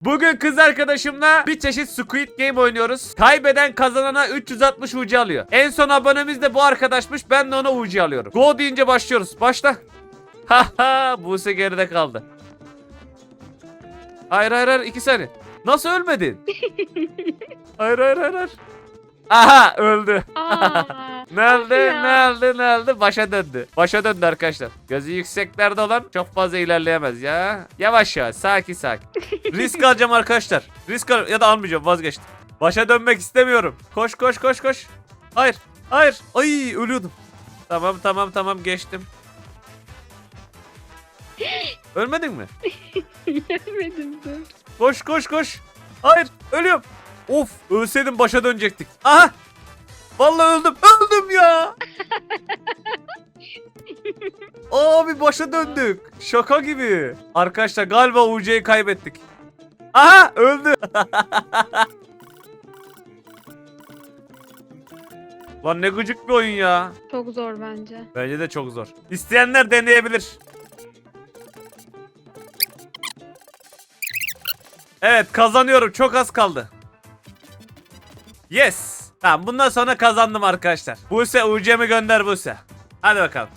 Bugün kız arkadaşımla bir çeşit Squid Game oynuyoruz. Kaybeden kazanana 360 UC alıyor. En son abonemiz de bu arkadaşmış. Ben de ona UC alıyorum. Go deyince başlıyoruz. Başla. Haha Buse geride kaldı. Hayır hayır hayır 2 saniye. Nasıl ölmedin? hayır hayır hayır hayır. Aha öldü. Aa, Nerede Ya. nerede nerede başa döndü. Başa döndü arkadaşlar. Gözü yükseklerde olan çok fazla ilerleyemez ya. Yavaş yavaş sakin sakin. Risk alacağım arkadaşlar. Risk al ya da almayacağım vazgeçtim. Başa dönmek istemiyorum. Koş koş koş koş. Hayır hayır. Ay ölüyordum. Tamam tamam tamam geçtim. Ölmedin mi? Görmedim dur. Koş koş koş. Hayır ölüyorum. Of ölseydim başa dönecektik. Aha. Vallahi öldüm. Öldüm ya. Abi başa döndük. Şaka gibi. Arkadaşlar galiba UC'yi kaybettik. Aha öldü. Lan ne gıcık bir oyun ya. Çok zor bence. Bence de çok zor. İsteyenler deneyebilir. Evet kazanıyorum. Çok az kaldı. Yes. Tamam bundan sonra kazandım arkadaşlar. Buse UC'mi gönder Buse. Hadi bakalım.